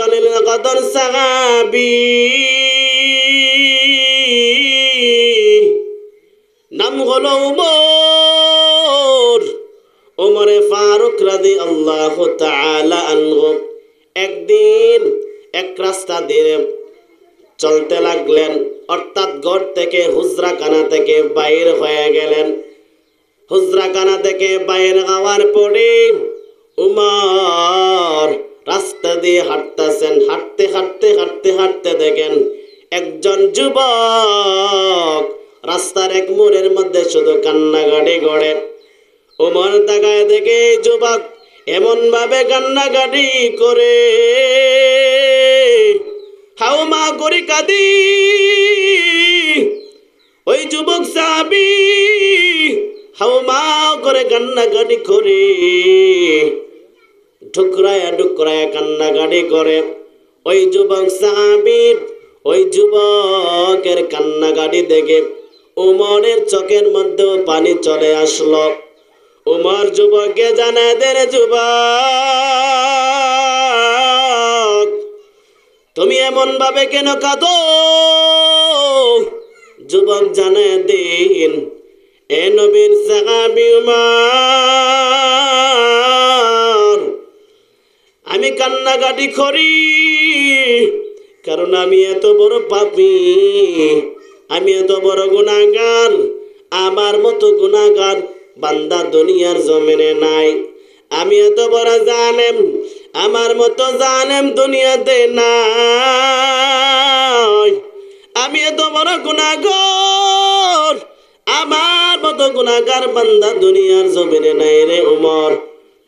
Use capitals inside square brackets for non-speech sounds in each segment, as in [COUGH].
জলিল কদর সাহাবি। নাম হলো উমর। ওমরে ফারুক রাদি আল্লাহ তাআলা আনহু। একদিন এক রাস্তা দিয়ে চলতে লাগলেন, অর্থাৎ ঘর থেকে হুজরাখানা থেকে বাইর হয়ে গেলেন। হুজরাখানা থেকে বাইর হওয়ার পরে উমর রাস্তা দিয়ে হাঁটতেছেন, হাঁটতে হাঁটতে হাঁটতে হাঁটতে দেখেন একজন যুবক রাস্তার এক মোড়ের মধ্যে শুধু কান্নাকাটি করে। উমর তাকায় দেখে, যুবক এমন ভাবে কান্নাকাটি করে? হাও মা করে কাঁদি? ওই যুবক সাবি হাও মা করে কান্নাকাটি করে? ঠুকরায়া টুকরায়া কান্নাকাটি করে। ওই যুবক সাহাবি, ওই যুবকের কান্নাকাটি দেখে উমরের চোখের মধ্যেও পানি চলে আসলো। উমর যুবককে দেন যুবক, তুমি এমন ভাবে কেন কাঁদো? যুবক জানায়, দিন, এ নবীর সাহাবি উমর আমি কান্নাকাটি করি, কারণ আমি এত বড় পাপি, আমি এত বড় গুণাগার, আমার মতো গুণাগার বান্দা দুনিয়ার জমিনে নাই। আমি এত বড় জানেম আমার মতো জানেম দুনিয়াতে নাই। আমি এত বড় গুণাগর, আমার মতো গুণাগার বান্দা দুনিয়ার জমিনে নাই রে উমর।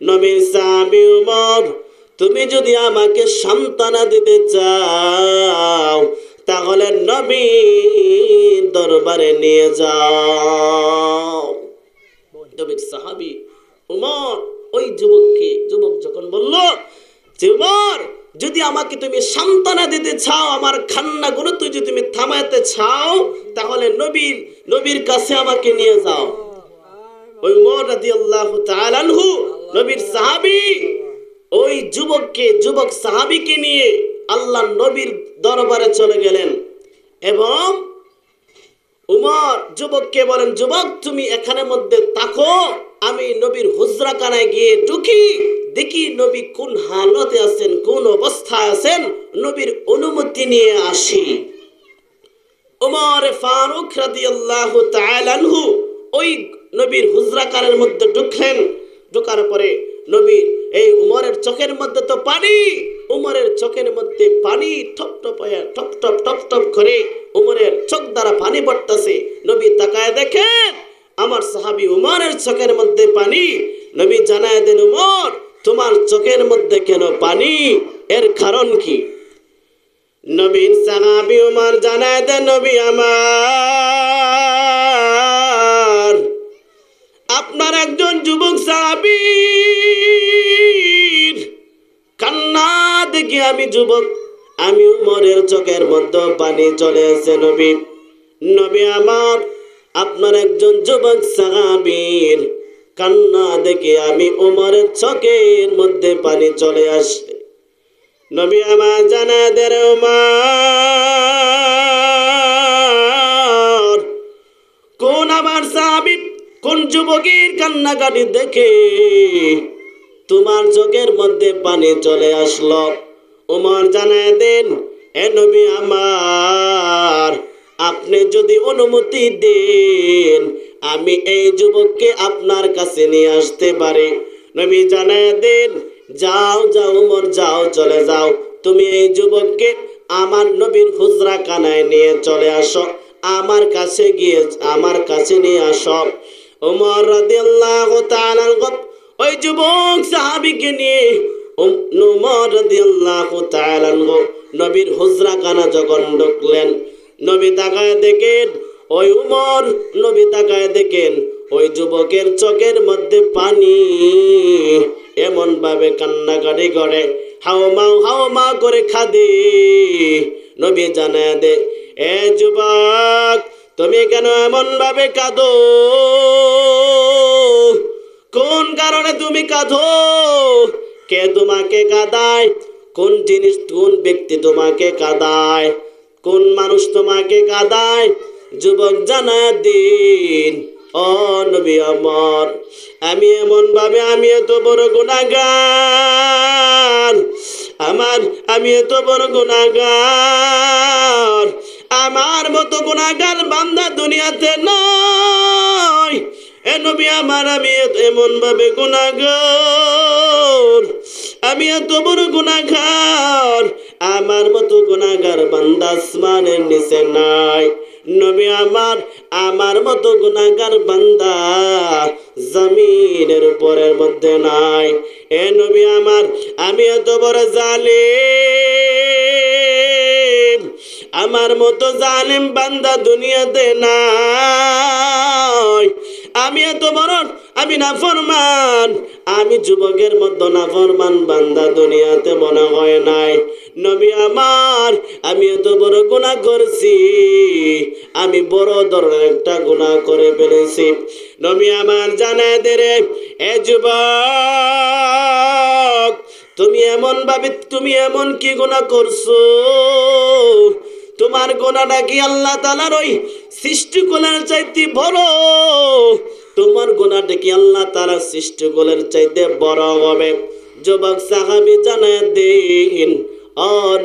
নবীর সাহাবি উমর তুমি যদি আমাকে সান্ত্বনা দিতে চাও তাহলে নবী দরবারে নিয়ে যাও। নবীর সাহাবি উমর ওই যুবককে যুবক যখন বলল যে উমর যদি আমাকে তুমি সান্ত্বনা দিতে চাও আমার খান্নাগুলো তুই যদি তুমি থামাতে চাও তাহলে নবীর নবীর কাছে আমাকে নিয়ে যাও। ওই উমর রাদিয়াল্লাহু তাআলা আনহু নবীর সাহাবী ওই যুবককে, যুবক সাহাবীকে নিয়ে আল্লাহ নবীর দরবারে চলে গেলেন। এবং উমর যুবককে বলেন, যুবক, তুমি এখানে মধ্যে তাকো আমি নবীর হুজরা কানায় গিয়ে ঢুকি, দেখি নবী কোন হালতে আছেন, কোন অবস্থায় আছেন, নবীর অনুমতি নিয়ে আসি। উমর ফারুক তাআলা আনহু ওই নবীর হুজরাকারের মধ্যে ঢুকলেন। ঢোকার পরে নবী এই উমরের চোখের মধ্যে তো পানি। উমরের চোখের মধ্যে পানি ঠপ টপ হয়ে টপ টপ টপ করে উমরের চোখ দ্বারা পানি পড়তেছে। নবী তাকায় দেখেন, আমার সাহাবি উমরের চোখের মধ্যে পানি। নবী জানায় দেন, উমর, তোমার চোখের মধ্যে কেন পানি? এর কারণ কি? নবীন সাহাবি উমর জানায় দেন, নবী আমার, আপনার একজন যুবক সাহাবি আমি যুবক, আমি উমরের চোখের মধ্যে পানি চলে আসে নবী। নবী আমার, আপনার একজন যুবক সাহাবীর কান্না দেখে আমি উমরের চোখের মধ্যে পানি চলে আসে। নবী আমার জানা দের কোন আমার সাহাবি, কোন যুবকের কান্নাকাটি দেখে তোমার চোখের মধ্যে পানি চলে আসলো? উমর জানায় দেন, এ নবী আমার, আপনি যদি অনুমতি দেন, আমি এই যুবককে আপনার কাছে নিয়ে আসতে পারি। নবী জানায় দেন, যাও যাও উমর, যাও, চলে যাও। তুমি এই যুবককে আমার নবীর হুজরা কানায় নিয়ে চলে আসো। আমার কাছে গিয়ে, আমার কাছে নিয়ে আসো। উমর রাদিয়াল্লাহু তাআলা ওই যুবক সাহাবীকে নিয়ে নবীর হুজরা কানা যখন ঢুকলেন, নবী তাকায় দেখেন, ওই উমর, নবী তাকায় দেখেন, ওই যুবকের চোখের মধ্যে পানি এমন ভাবে কান্নাকাটি করে, হাও মাও, হাও মা করে খাদে। নবী জানায় দে, এ যুবক, তুমি কেন এমন ভাবে কাঁদো? কোন কারণে তুমি কাঁদো? কে তোমাকে কাঁদায়? কোন জিনিস, কোন ব্যক্তি তোমাকে কাদায়? কোন মানুষ তোমাকে কাদায়? যুবক জানা দিন, ও নবী আমার আমি এমন ভাবে আমি এত বড় গুণাগার। আমার, আমি এত বড় গুণাগার। আমার মতো গুণাগার বান্দা দুনিয়াতে নয়। এ নবী আমার, আমি এমন ভাবে গুণাগার আমি এত বড় গুণাগার আমার মতো গুণাগার বান্দা আসমানের নিচে নাই। নবী আমার আমার মতো গুণাগার বান্দা জমিনের উপরের মধ্যে নাই। এ নবী আমার, আমি এত বড় জালিম। আমার মতো জালিম বান্দা দুনিয়াতে নাই। আমি এত বড় আমি না ফরমান আমি যুবকের মতো না ফরমান বান্দা দুনিয়াতে মনে হয় নাই। নবী আমার, আমি এত বড় গুণা করছি। আমি বড় ধরনের একটা গুণা করে ফেলেছি। নবী আমার জানে দেরে এ যুবক, তুমি এমন ভাবে, তুমি এমন কি গুণা করছ? তোমার গোনাটা কি আল্লাহ তালার ওই সৃষ্টিকুলের চাইতে বড়। তোমার গোনাটা কি আল্লাহ তালার সৃষ্টিকুলের চাইতে বড় হবে? যুবক সাহাবি জানায়, দিন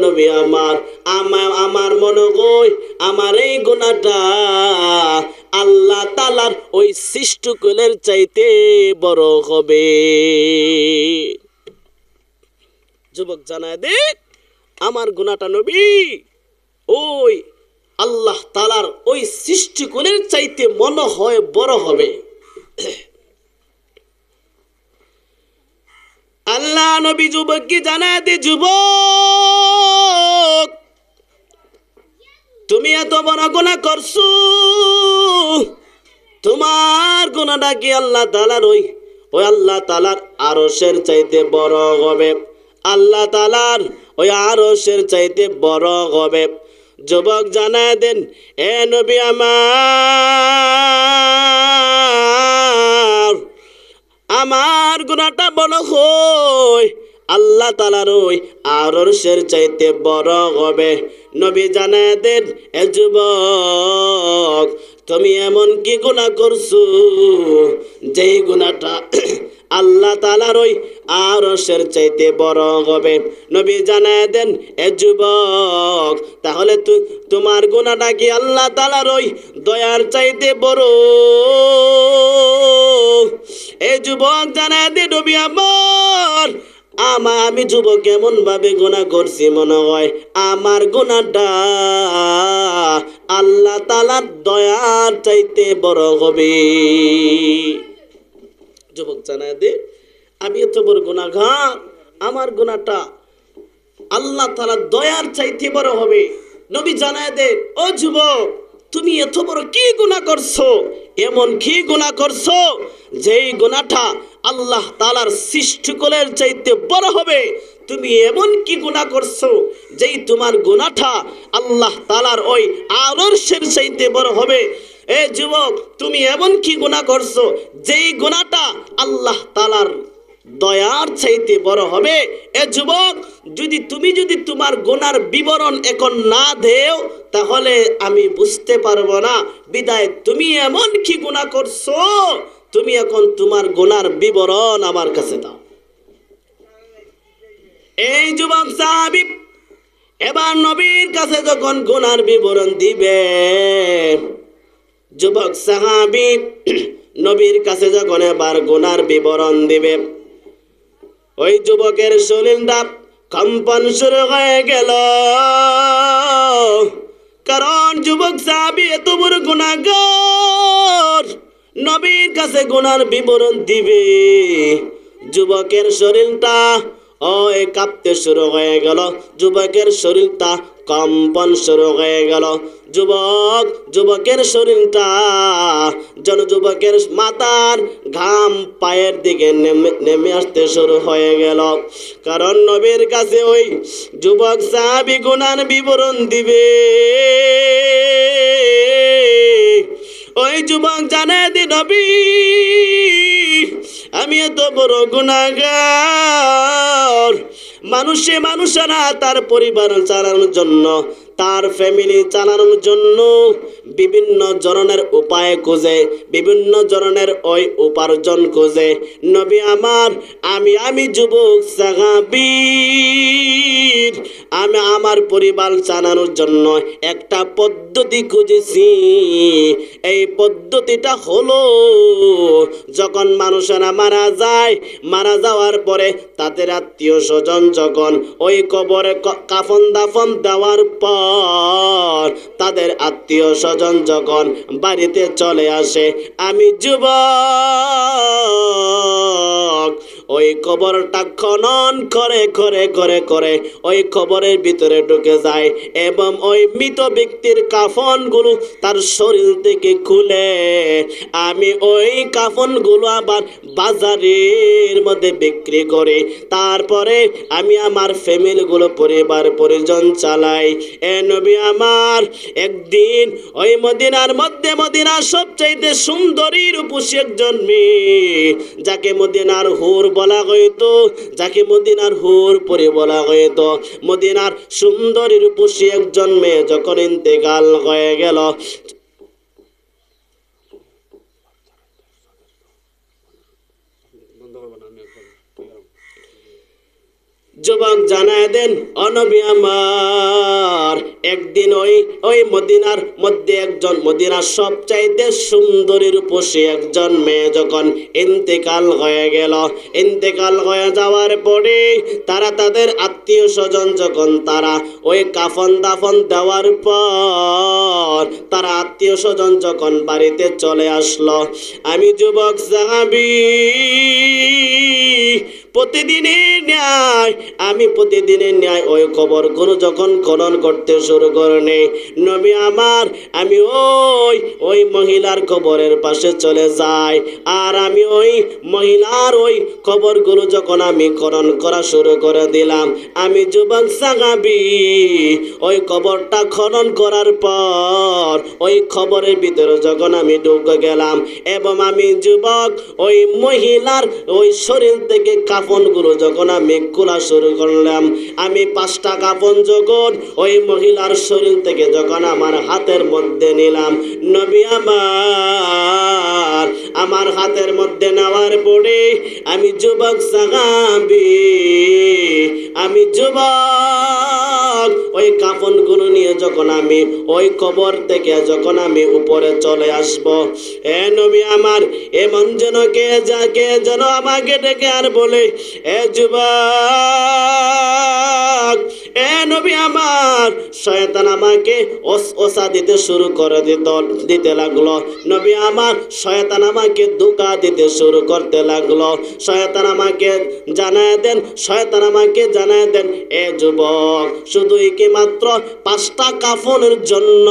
নবী আমার আমার আমার মনে কই আমার এই গোনাটা আল্লাহ তালার ওই সৃষ্টিকুলের চাইতে বড় হবে। যুবক জানায় দে আমার গুণাটা নবী, ওই আল্লাহ তালার ওই সৃষ্টিকুলের চাইতে মনে হয় বড় হবে। আল্লাহ নবী যুবককে জানায় দে, যুবক, তুমি এত বড় গোনা করছ। তোমার গুণাটা কি আল্লাহ তালার ওই ওই আল্লাহ তালার আরসের চাইতে বড় হবে। আল্লাহ তালার ওই আরসের চাইতে বড় হবে। যুবক জানায় দেন, এ নবী আমার আমার গুণাটা বড় হই আল্লাহ তালার ওই আরসের চাইতে বড় হবে। নবী জানায় দেন, এ যুবক, তুমি এমন কি গুণা করছ? যেই গুণাটা আল্লাহ তালার ওই আরসের চাইতে বড় হবে। নবী জানায় দেন, এ যুবক, তাহলে তোমার গুণাটা কি আল্লাহ তালার ওই দয়ার চাইতে বড়? এ যুবক জানায় দে নবী আমার, আমা, আমি যুবক কেমন ভাবে গোনা করছি মনে হয়। আমার গোনাটা আল্লাহ তালার দয়ার চাইতে বড় হবে। যুবক জানায় দে, আমি এত বড় গুণাগার আমার গুণাটা আল্লাহ তালা দয়ার চাইতে বড় হবে। নবী জানায় দে, ও যুবক, তুমি এত বড় কি গুণা করছ? এমন কি গুণা করছ? যেই গুণাটা আল্লাহ তালার সৃষ্টিকলের চাইতে বড় হবে, তুমি এমন কি গুণা করছ? যেই তোমার গুণাটা আল্লাহ তালার ওই আদর্শের চাইতে বড় হবে। এ যুবক, তুমি এমন কি গুণা করছ? যেই গুণাটা আল্লাহ তালার দয়ার চাইতে বড় হবে। এ যুবক, যদি তুমি যদি তোমার গোনার বিবরণ এখন না দেও, তাহলে আমি বুঝতে পারব না। বিদায়, তুমি এমন কি গুণা করছ? তুমি এখন তোমার গোনার বিবরণ আমার কাছে দাও। এই যুবক সাহাবিব এবার নবীর কাছে যখন গোনার বিবরণ দিবে যুবক সাহাবি [CLEARS THROAT] নবীর কাছে যখন এবার গোনার বিবরণ দিবে, ওই যুবকের শরীরটা কম্পন শুরু হয়ে গেল। কারণ যুবক সাহাবি এত বড় গুণাগর নবীর কাছে গুনার বিবরণ দিবে। যুবকের শরীরটা, ওই কাঁপতে শুরু হয়ে গেল। যুবকের শরীরটা কম্পন শুরু হয়ে গেল। যুবক, যুবকের শরীরটা যেন যুবকের মাথার ঘাম পায়ের দিকে নেমে নেমে আসতে শুরু হয়ে গেল। কারণ নবীর কাছে ওই যুবক সাহাবি গুনার বিবরণ দিবে। ওই যুবক জানে দি নবী, আমি এত বড় গুণাগার মানুষে মানুষেরা তার পরিবার চালানোর জন্য তার ফ্যামিলি চালানোর জন্য। বিভিন্ন ধরনের উপায় খুঁজে, বিভিন্ন ধরনের ওই উপার্জন খুঁজে। নবী আমার, আমি আমি যুবক, সাহাবীর। আমি আমার পরিবার চালানোর জন্য একটা পদ্ধতি খুঁজেছি। এই পদ্ধতিটা হলো, যখন মানুষেরা মারা যায়, মারা যাওয়ার পরে তাদের আত্মীয় স্বজন যখন ওই কবরে কাফন দাফন দেওয়ার পর তাদের আত্মীয় স্বজন যখন বাড়িতে চলে আসে আমি যুবক ওই কবরটা খনন করে করে করে করে ওই কবরের ভিতরে ঢুকে যায় এবং ওই মৃত ব্যক্তির কাফনগুলো তার শরীর থেকে খুলে। আমি ওই কাফনগুলো আবার বাজারের মধ্যে বিক্রি করি। তারপরে আমি আমার ফ্যামিলিগুলো পরিবার, পরিজন চালাই। এ নবী আমার, একদিন ওই মদিনার মধ্যে মদিনার সবচাইতে সুন্দরী রূপসী একজন মেয়ে, যাকে মদিনার হুর বলা হইত যাকে মদিনার হুর পরে বলা হইত মদিনার সুন্দরী রূপসী একজন মেয়ে যখন ইন্তেকাল হয়ে গেল যুবক জানায় দেন, অনবী আমার, একদিন ওই ওই মদিনার মধ্যে একজন মদিনার সবচাইতে সুন্দরী রূপসী একজন মেয়ে যখন ইন্তেকাল হয়ে গেল, ইন্তেকাল হয়ে যাওয়ার পরে তারা তাদের আত্মীয় স্বজন যখন তারা ওই কাফন দাফন দেওয়ার পর তারা আত্মীয় স্বজন যখন বাড়িতে চলে আসলো, আমি যুবক সাহাবি প্রতিদিনের ন্যায়, আমি প্রতিদিনের ন্যায় ওই খবরগুলো যখন খনন করতে শুরু করে নবী আমার, আমি ওই ওই মহিলার খবরের পাশে চলে যাই, আর আমি ওই মহিলার ওই খবরগুলো যখন আমি খনন করা শুরু করে দিলাম, আমি যুবক সাগাবি ওই খবরটা খনন করার পর, ওই খবরের ভিতরে যখন আমি ঢুকে গেলাম, এবং আমি যুবক, ওই মহিলার ওই শরীর থেকে কাফনগুলো যখন আমি খোলা শুরু করলাম, আমি পাঁচটা কাফন যখন ওই মহিলার শরীর থেকে যখন আমার হাতের মধ্যে নিলাম, নবী আমার আমার হাতের মধ্যে নেওয়ার পরে আমি যুবক সাগাবি আমি যুবক, ওই কাফনগুলো নিয়ে যখন আমি, ওই কবর থেকে যখন আমি উপরে চলে আসব, এ নবী আমার, এমন যেন কে যা, কে যেন আমাকে ডেকে আর বলে, এ যুবক, এ নবী আমার, শয়তান আমাকে ওস- দিতে শুরু করে দিত, দিতে লাগল। নবী আমার, শয়তান আমাকে ধোকা দিতে শুরু করতে লাগল। শয়তান আমাকে জানায় দেন, শয়তান আমাকে জানায় দেন, এ যুবক, শুধুই কি মাত্র পাঁচটা কাফনের জন্য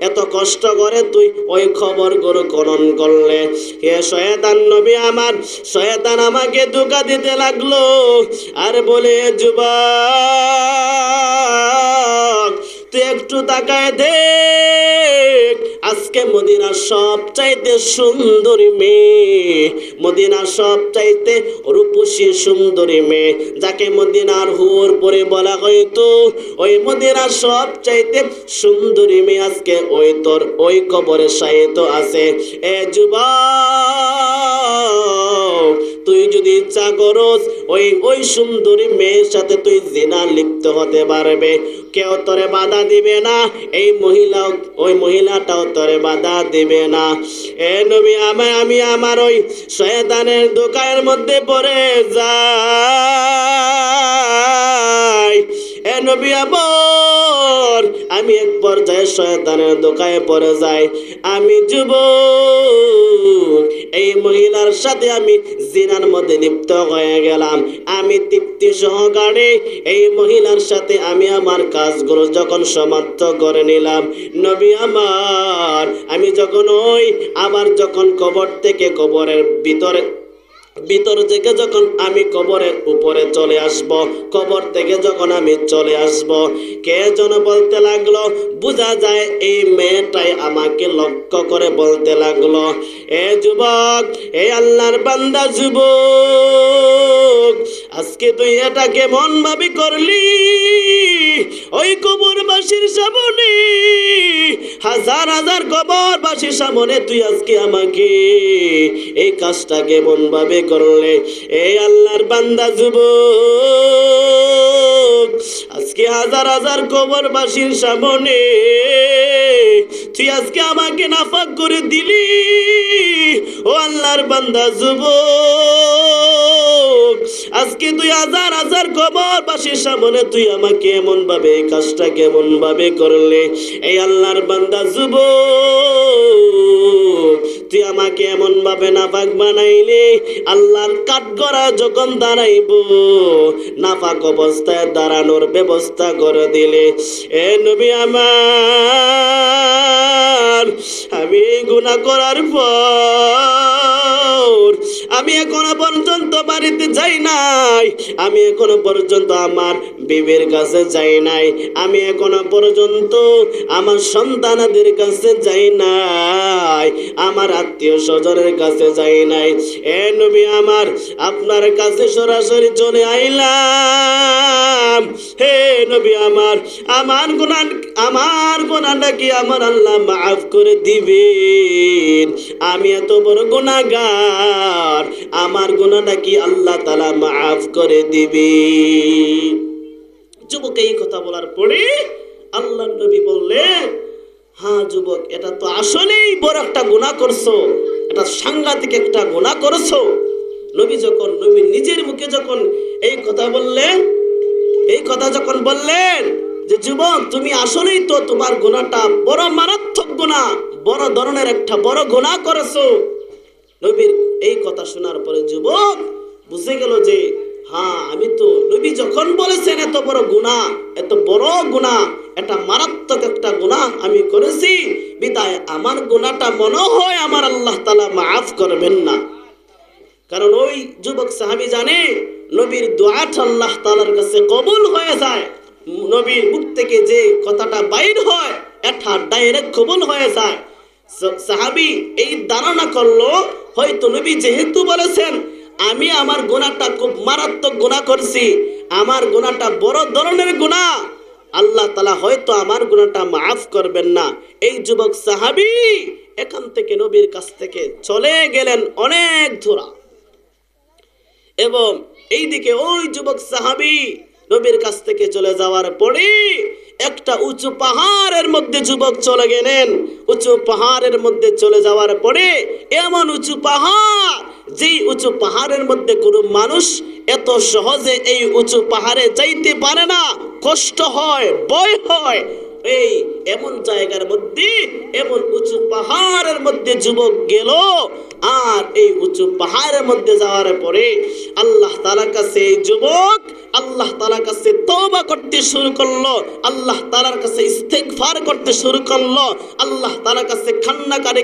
এত কষ্ট করে তুই ওই খবর গরু খনন করলে? হে শয়তান নবী আমার, শয়তান আমাকে ধোকা দিতে লাগল। আর বলে যুবক তুই একটু তাকায় দেখ। আজকে মদিনার সব চাইতে সুন্দরী মেয়ে। মদিনার সব চাইতে রূপসী সুন্দরী মেয়ে। যাকে মদিনার হুর পরে বলা হয়তো ওই মদিনার সব চাইতে সুন্দরী মেয়ে আজকে ওই তোর ওই কবরে সাহিত্য আছে। এ যুবক, তুই যদি ইচ্ছা করস, ওই ওই সুন্দরী মেয়ের সাথে তুই জিনা লিপ্ত হতে পারবে। কেউ তরে বাধা দিবে না। এই মহিলা, ওই মহিলাটাও তরে বাধা দিবে না। এ নবী আমার আমি আমার ওই শয়তানের দোকানের মধ্যে পড়ে যাই। এ নবী আমর, আমি এক পর্যায়ে শয়তানের দোকানে পড়ে যাই। আমি যুবক, এই মহিলার সাথে আমি জিনার মধ্যে লিপ্ত হয়ে গেলাম। আমি তৃপ্তি সহকারে এই মহিলার সাথে আমি আমার কাজগুলো যখন সমাপ্ত করে নিলাম। নবী আমার, আমি যখন ওই, আবার যখন কবর থেকে কবরের ভিতরে ভিতর থেকে যখন আমি কবরের উপরে চলে আসব, কবর থেকে যখন আমি চলে আসব, কে যেন বলতে লাগল, বোঝা যায় এই মেয়েটাই আমাকে লক্ষ্য করে বলতে লাগল, এ যুবক, এ আল্লাহর বান্দা যুবক, আজকে তুই এটা কেমন ভাবে করলি? ওই কবরবাসীর সামনে। হাজার হাজার কবরবাসীর সামনে তুই আজকে আমাকে এই কাজটা কেমন ভাবে করলে? এই আল্লাহর বান্দা যুবক, আজকে হাজার হাজার কবরবাসীর সামনে তুই আজকে আমাকে নাফাক করে দিলি। ও আল্লাহর বান্দা যুবক, আজকে তুই হাজার হাজার কবরবাসীর সামনে তুই আমাকে এমন ভাবে এই কাজটা কেমন ভাবে করলে? এই আল্লাহর বান্দা যুবক, তুই আমাকে এমন ভাবে নাফাক বানাইলে? আল্লাহর কাঠগড়া যখন দাঁড়াইব, নাফাক অবস্থায় দাঁড়ানোর ব্যবস্থা করে দিলে, এ নবী আমার, আমি গুণা করার পর, আমি এখনও পর্যন্ত বাড়িতে যাই নাই, আমি এখনও পর্যন্ত আমার বিবির কাছে যাই নাই। আমি এখনও পর্যন্ত আমার সন্তানাদের কাছে যাই নাই। আমার আত্মীয় স্বজনের কাছে যাই নাই। এ নবী আমার, আপনার কাছে সরাসরি চলে আইলাম। হে নবী আমার আমার গুণা আমার গুণাটা কি আমার আল্লাহ মাফ করে দিবেন? আমি এত বড় গুণাগার আমার গুণাটা কি আল্লাহ তালা মাফ করে দিবেন? যুবক এই কথা বলার পরে আল্লাহ নবী বললেন হ্যাঁ যুবক, এটা তো আসলেই বড় একটা গুণা করছ। এটা সাংঘাতিক একটা গুণা করছ। নবী যখন, নবী নিজের মুখে যখন এই কথা বললেন, এই কথা যখন বললেন যে, যুবক, তুমি আসলেই তো তোমার গুণাটা বড় মারাত্মক গুণা বড় ধরনের একটা বড় গুণা করেছ। নবীর এই কথা শোনার পরে যুবক বুঝে গেল যে হ্যাঁ আমি তো নবী যখন বলেছেন এত বড় গুণা এত বড় গুণা এটা মারাত্মক একটা গুণা আমি করেছি, বিদায় আমার গুণাটা মনে হয় আমার আল্লাহ তালা মাফ করবেন না। কারণ ওই যুবক সাহাবি জানে, নবীর দোয়াট আল্লাহ তালার কাছে কবুল হয়ে যায়। নবীর মুখ থেকে যে কথাটা বাইর হয়, এটা ডাইরেক্ট কবুল হয়ে যায়। সাহাবি এই ধারণা করল, হয়তো নবী যেহেতু বলেছেন আমি আমার গোনাটা খুব মারাত্মক গুণা করছি। আমার গোনাটা বড় ধরনের গুণা আল্লাহ তালা হয়তো আমার গুণাটা মাফ করবেন না। এই যুবক সাহাবি এখান থেকে নবীর কাছ থেকে চলে গেলেন অনেক ধরা। এবং এইদিকে ওই যুবক সাহাবি নবীর কাছ থেকে চলে যাওয়ার পরে একটা উঁচু পাহাড়ের মধ্যে যুবক চলে গেলেন। উঁচু পাহাড়ের মধ্যে চলে যাওয়ার পরে এমন উঁচু পাহাড় যেই উঁচু পাহাড়ের মধ্যে কোনো মানুষ এত সহজে এই উঁচু পাহাড়ে যাইতে পারে না, কষ্ট হয়, ভয় হয়। এই এমন জায়গার মধ্যে, এমন উঁচু পাহাড়ের মধ্যে যুবক গেল আর এই উঁচু পাহাড়ের মধ্যে যাওয়ার পরে আল্লাহ তালার কাছে এই যুবক, আল্লাহ তালার কাছে তওবা করতে শুরু করল, আল্লাহ তালার কাছে ইস্তেগফার করতে শুরু করল, আল্লাহ তালার কাছে খান্নাকারে